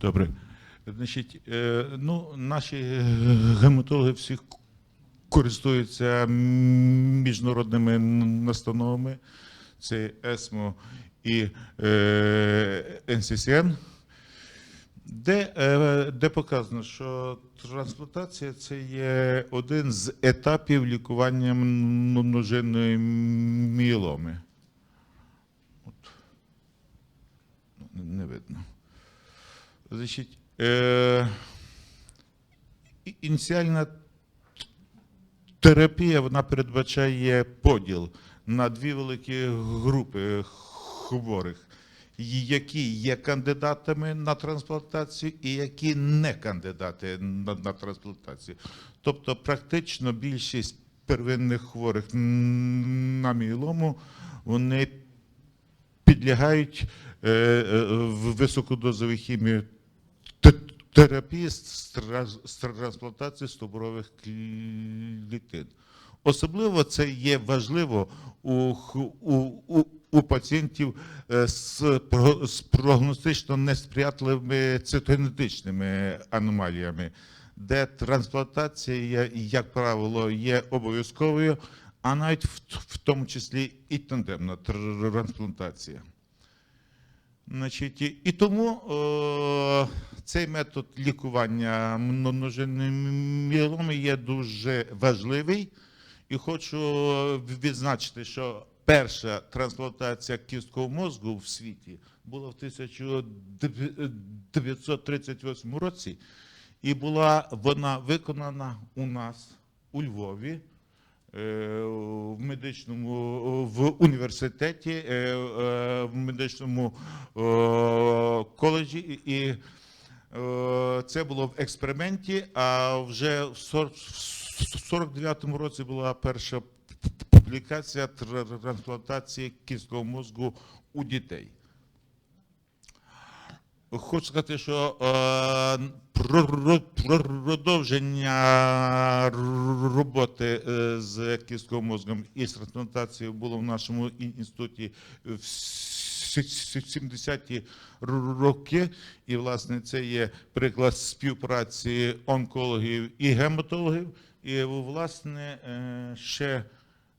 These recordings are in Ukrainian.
Добре. Значить, е, ну, наші е, гематологи всі користуються міжнародними настановами. Це ЕСМО і НССН, де, е, де показано, що трансплантація це є один з етапів лікування множинної мієломи. От. Ну, Не видно. Значить, е, ініціальна терапія вона передбачає поділ на дві великі групи хворих, які є кандидатами на трансплантацію і які не кандидати на, на трансплантацію. Тобто, практично більшість первинних хворих на мієлому вони підлягають е, е, високодозовій хімії терапії з трансплантації стовбурових клітин. Особливо це є важливо у, у, у, у пацієнтів е, з, з прогностично несприятливими цитогенетичними аномаліями, де трансплантація, як правило, є обов'язковою, а навіть в, в тому числі і тандемна трансплантація. Значить, і, тому е, цей метод лікування множинної мієломи є дуже важливий. І хочу відзначити, що перша трансплантація кісткового мозку в світі була в 1938 році, і була вона виконана у нас у Львові в медичному в університеті, е, е, в медичному е, коледжі. І е, це було в експерименті, а вже в 40 49-му році була перша публікація тр- трансплантації кісткового мозку у дітей. Хочу сказати, що е, про- про- продовження роботи е, з кістковим мозком і з трансплантацією було в нашому інституті в с- с- 70-ті роки. І, власне, це є приклад співпраці онкологів і гематологів. І, власне, е, ще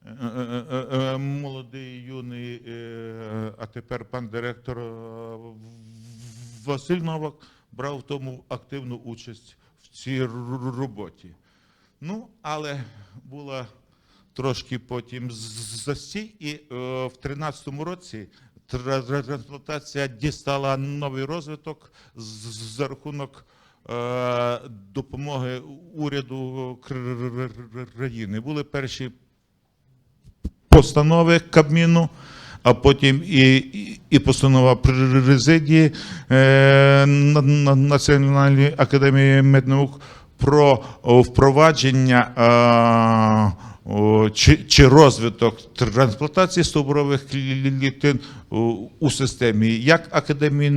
е, молодий юний, а тепер пан директор Василь Новак брав в тому активну участь в цій роботі. Ну, але була трошки потім застій, і е, в 13-му році трансплантація дістала новий розвиток за рахунок е, допомоги уряду країни. Були перші постанови Кабміну, а потім і, і, постанова президії е, на- на- Національної академії меднаук про впровадження чи, розвиток трансплантації стовбурових клітин у, системі як Академії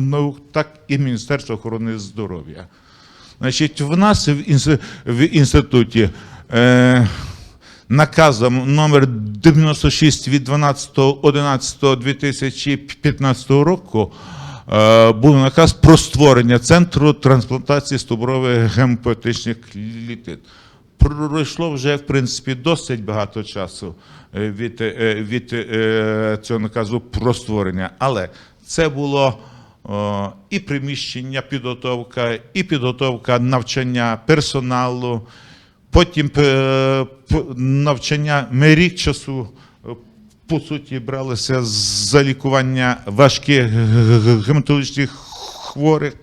наук, так і Міністерства охорони здоров'я. Значить, в нас в інституті е, наказом номер 96 від 12.11.2015 року е, був наказ про створення центру трансплантації стовбурових гемопоетичних клітин. Пройшло вже, в принципі, досить багато часу е, від, е, від цього наказу про створення, але це було і приміщення, підготовка, і підготовка навчання персоналу, потім е, навчання. Ми рік часу, е, по суті, бралися за лікування важких гематологічних хворих.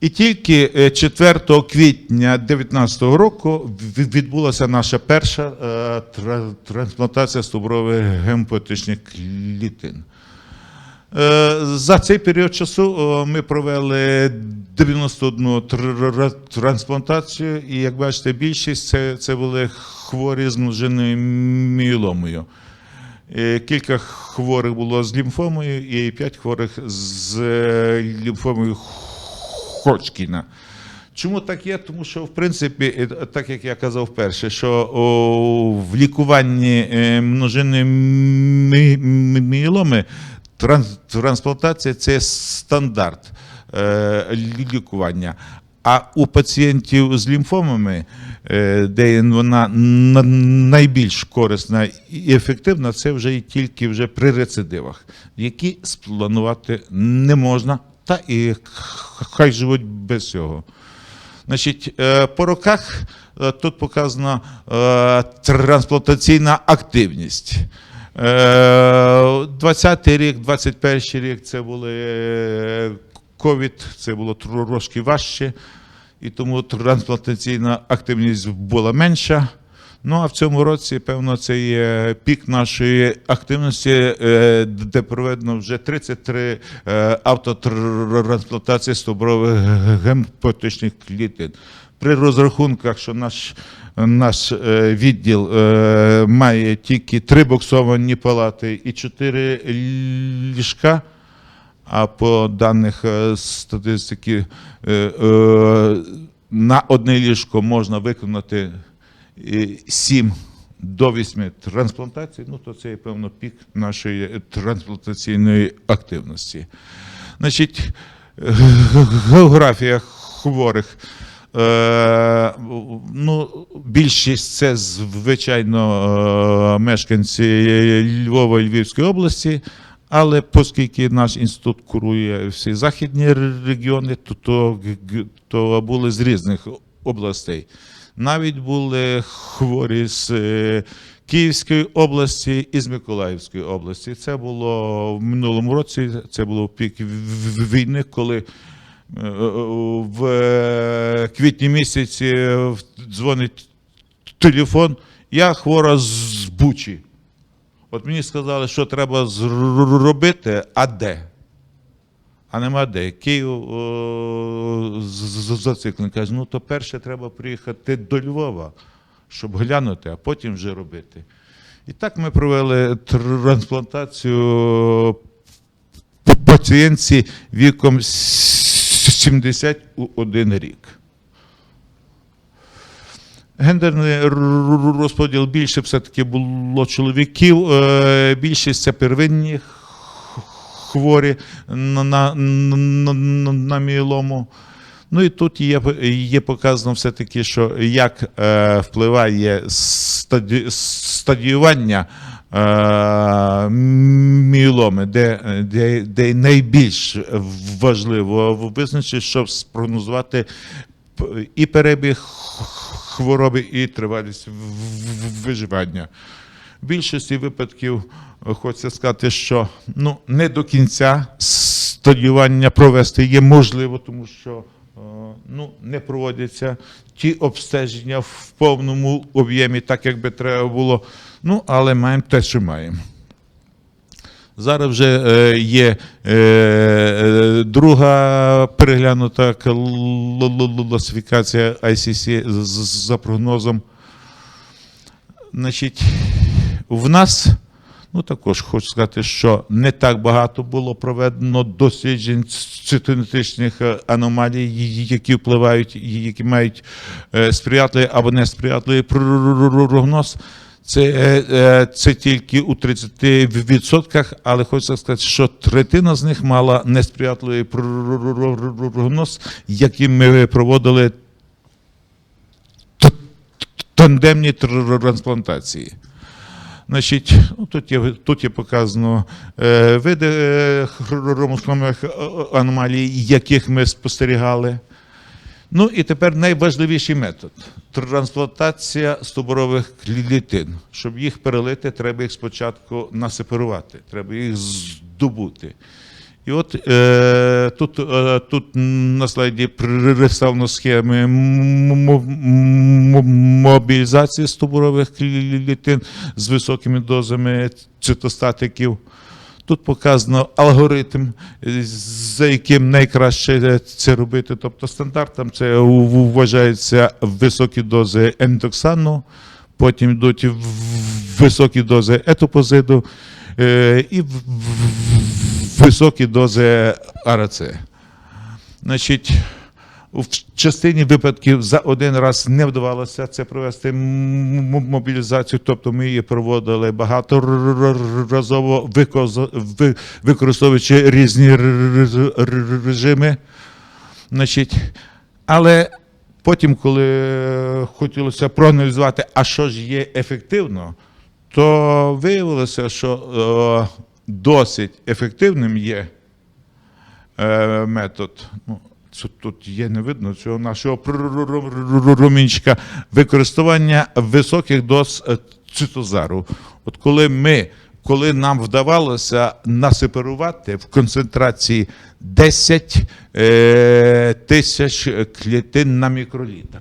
І тільки е, 4 квітня 2019 року відбулася наша перша е, трансплантація стовбурових гемопоетичних клітин. Е, За цей період часу ми провели 91 тр- трансплантацію, і як бачите, більшість це, це були хворі з множинною мієломою. Е, Кілька хворих було з лімфомою і 5 хворих з е, лімфомою Ходжкіна. Чому так є? Тому що, в принципі, е, так як я казав вперше, що о, в лікуванні множинної мі- мі- мієломи Транс- Трансплантація це стандарт лікування. А у пацієнтів з лімфомами, е, де вона найбільш корисна і ефективна, це вже і тільки вже при рецидивах, які спланувати не можна, та і хай живуть без цього. Значить, е, по роках е, тут показана е, трансплантаційна активність. Е, 20-й рік, 21-й рік це були е, ковід, це було трошки важче, і тому трансплантаційна активність була менша. Ну а в цьому році, певно, це є пік нашої активності, е, де проведено вже 33 е, автотрансплантації стовбрових гемопотичних клітин. При розрахунках, що наш, наш е, відділ має тільки три боксовані палати і чотири ліжка. А по даних е, статистики е, е, на одне ліжко можна виконати 7 до 8 трансплантацій, ну то це є певно пік нашої трансплантаційної активності. Значить, географія хворих. Ну, більшість це, звичайно, мешканці Львова і Львівської області, але оскільки наш інститут курує всі західні регіони, то, то, то були з різних областей. Навіть були хворі з е, Київської області і з Миколаївської області. Це було в минулому році, це було пік війни, коли е, в е, квітні місяці дзвонить телефон. Я хвора з Бучі. От мені сказали, що треба зробити, а де? А нема де. Київ зациклений. Каже, ну то перше треба приїхати до Львова, щоб глянути, а потім вже робити. І так ми провели трансплантацію пацієнтці віком 71 рік. Гендерний розподіл більше все-таки було чоловіків, е, більшість це первинні хворі на, на, на, на, мієлому. Ну і тут є, є показано все-таки, що як е, впливає стаді, стадіювання е, мієломи, де, де, де найбільш важливо визначити, щоб спрогнозувати і перебіг хвороби, і тривалість виживання. В більшості випадків е, хочеться сказати, що ну, не до кінця стадіювання провести є можливо, тому що е, ну, не проводяться ті обстеження в повному об'ємі, так як би треба було. Ну, але маємо те, що маємо. Зараз вже е, є е, е, друга переглянута кл- класифікація ICC за прогнозом. Значить, в нас, ну також хочу сказати, що не так багато було проведено досліджень цитонетичних аномалій, які впливають, які мають сприятливий або несприятливий прогноз. Це, е, е, це тільки у 30%, але хочу сказати, що третина з них мала несприятливий прогноз, який ми проводили тандемні трансплантації. Значить, ну, тут, є, тут є показано е, види хромосомних аномалій, яких ми спостерігали. Ну і тепер найважливіший метод трансплантація стовбурових клітин. Щоб їх перелити, треба їх спочатку насеперувати, треба їх здобути. І от е, тут, е, тут на слайді представлено схеми мобілізації стовбурових клітин з високими дозами цитостатиків. Тут показано алгоритм, е, за яким найкраще це робити. Тобто стандартом це вважається високі дози ендоксану, потім йдуть високі дози етопозиду е, і високі дози АРЦ. Значить, В частині випадків за один раз не вдавалося це провести мобілізацію, тобто ми її проводили багаторазово, використовуючи різні режими. Значить, але потім, коли хотілося проаналізувати, а що ж є ефективно, то виявилося, що е, досить ефективним є е, метод. Ну, це тут є не видно цього нашого промінчика використання високих доз е, цитозару. От коли ми, коли нам вдавалося насеперувати в концентрації 10 е, тисяч клітин на мікролітр.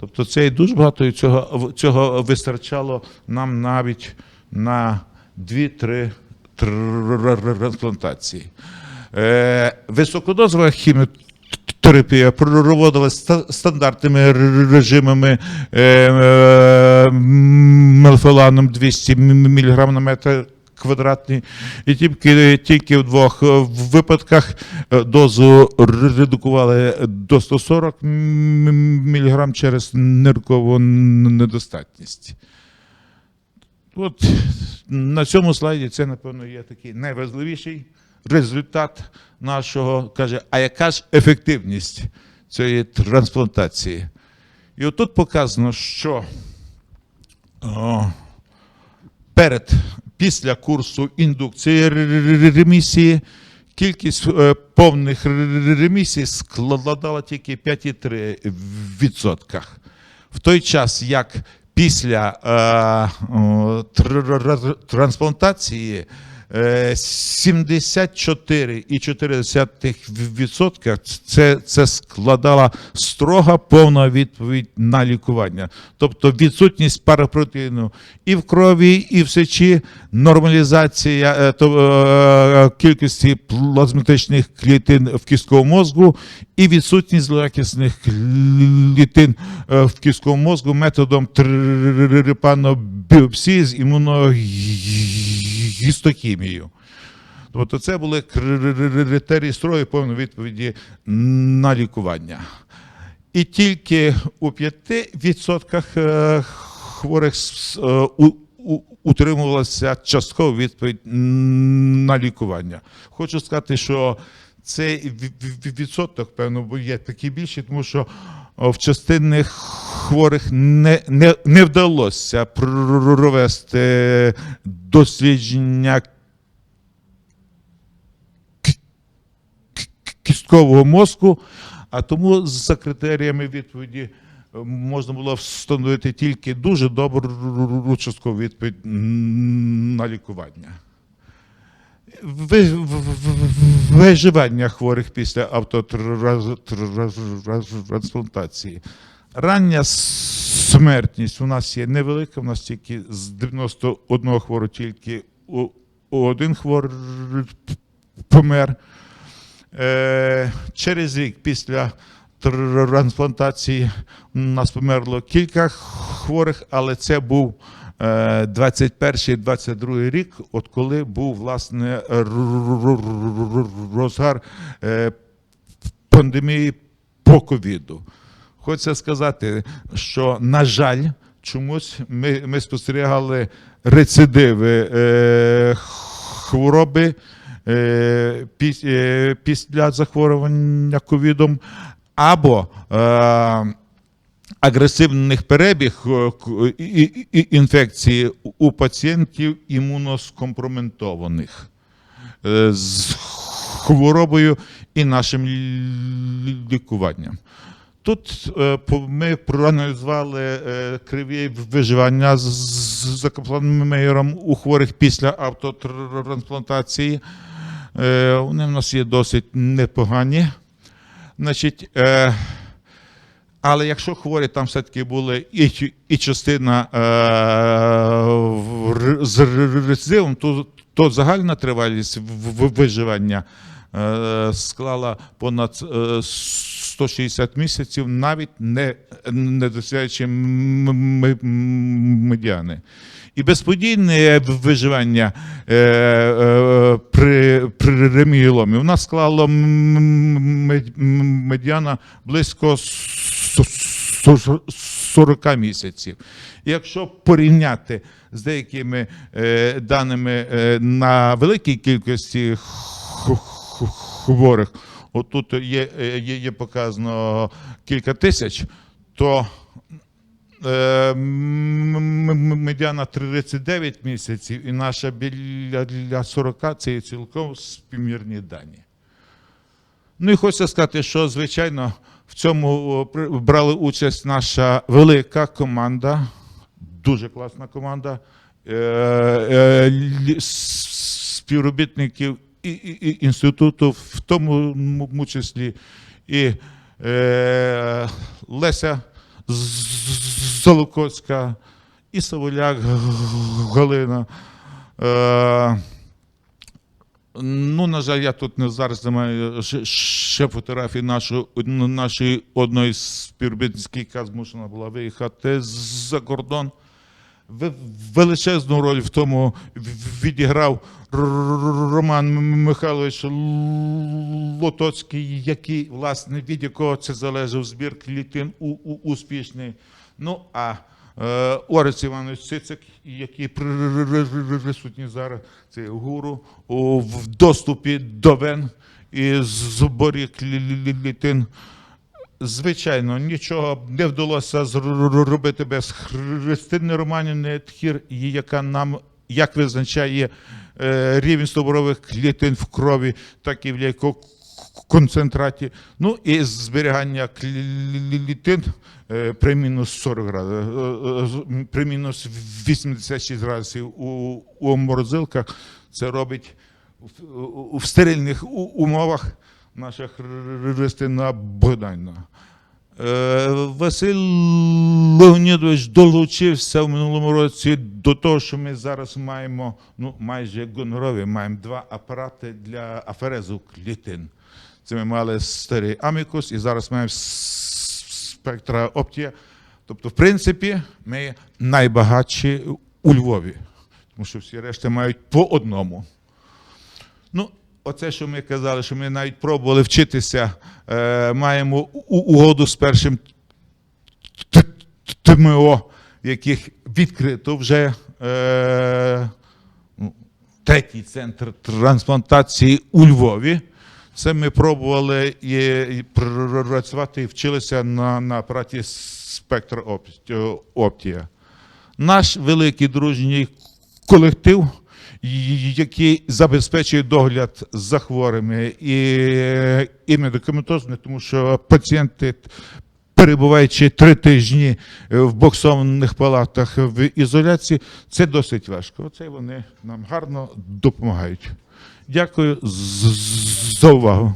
Тобто це і дуже багато і цього, цього вистачало нам навіть на 2-3 трансплантації. Е, високодозова хіміотерапія проводилася ста- стандартними режимами е, мелфеланом 200 мг на метр квадратний, і тільки, тільки в двох е, випадках е, дозу редукували до 140 мг через ниркову недостатність. От на цьому слайді це, напевно, є такий найважливіший результат нашого. Каже, а яка ж ефективність цієї трансплантації? І отут показано, що о, перед, після курсу індукції ремісії кількість е, повних ремісій складала тільки 5,3%. В той час, як після е, трансплантації 74,4% це, це складала строга повна відповідь на лікування. Тобто відсутність парапротеїну і в крові, і в сечі, нормалізація е, то, е, кількості плазматичних клітин в кістковому мозку і відсутність злоякісних клітин е, в кістковому мозку методом трипанобіопсії з імуногістохімією. Тобто це були критерії строї повної відповіді на лікування. І тільки у 5% е, хворих е, утримувалася часткова відповідь на лікування. Хочу сказати, що цей ві- ві- відсоток, певно, є такий більший, тому що в частини хворих не, не, не вдалося провести дослідження кісткового мозку, а тому за критеріями відповіді е, можна було встановити тільки дуже добру часткову відповідь на лікування. Виживання хворих після автотрансплантації. Рання смертність у нас є невелика, у нас тільки з 91 хворого тільки один хворий помер. Е, через рік після трансплантації у нас померло кілька хворих, але це був е, 21-22 рік, от коли був власне розгар е, пандемії по ковіду. Хочеться сказати, що, на жаль, чомусь ми, ми спостерігали рецидиви е, хвороби е, е, після захворювання ковідом, або е, агресивних перебіг е, інфекції у пацієнтів імуноскомпроментованих е, з хворобою і нашим лікуванням. Тут е, ми проаналізували е, криві виживання з з Закапланом Мейером у хворих після автотрансплантації. Е, Вони в нас є досить непогані. Значить, е, але якщо хворі там все-таки були і, і частина е, з рецидивом, то, то загальна тривалість виживання е, склала понад е, 160 місяців, навіть не, не досягаючи медіани. І безподійне виживання е, е, при, при ремігіломі у нас склало медіана близько с- с- 40 місяців. Якщо порівняти з деякими е, даними е, на великій кількості хворих, отут є, е, є, є показано кілька тисяч, то медіана 39 місяців і наша біля для 40 це є цілком співмірні дані. Ну і хочеться сказати, що звичайно в цьому брали участь наша велика команда, дуже класна команда е, е, співробітників інституту, в тому числі і е, Леся Золокоцька, і Савуляк Галина. Е, Ну, на жаль, я тут не зараз не маю ще- фотографії нашої, нашої одної з співробітниць, яка змушена була виїхати за кордон. Величезну роль в тому відіграв Роман Михайлович Лотоцький, який, власне, від якого це залежав збір клітин у, у, успішний. Ну, а е, Орець Іванович Цицик, який при- при- при- присутній зараз, це гуру у, в доступі до вен і зборі клітин. Звичайно, нічого не вдалося зробити без Христини Романівни Тхір, яка нам як визначає е, рівень стовбурових клітин в крові, так і в концентраті. Ну і зберігання клітин е, при мінус 40 градусів, е, при мінус 86 градусів у, морозилках. Це робить в стерильних умовах наша Христина Богданівна. Е, Василь Леонідович долучився в минулому році до того, що ми зараз маємо ну, майже гонорові, маємо два апарати для аферезу клітин. Це ми мали старий Амікус і зараз маємо спектра Оптія. Тобто, в принципі, ми найбагатші у Львові, тому що всі решти мають по одному. Ну, оце, що ми казали, що ми навіть пробували вчитися, е, маємо угоду з першим ТМО, яких відкрито вже е, ну, третій центр трансплантації у Львові. Це ми пробували і, працювати і вчилися на, на апараті спектр Оптія. Наш великий дружній колектив, який забезпечує догляд за хворими і, і медикаментозне, тому що пацієнти, перебуваючи три тижні в боксованих палатах в ізоляції, це досить важко. Оце вони нам гарно допомагають. Дякую за увагу.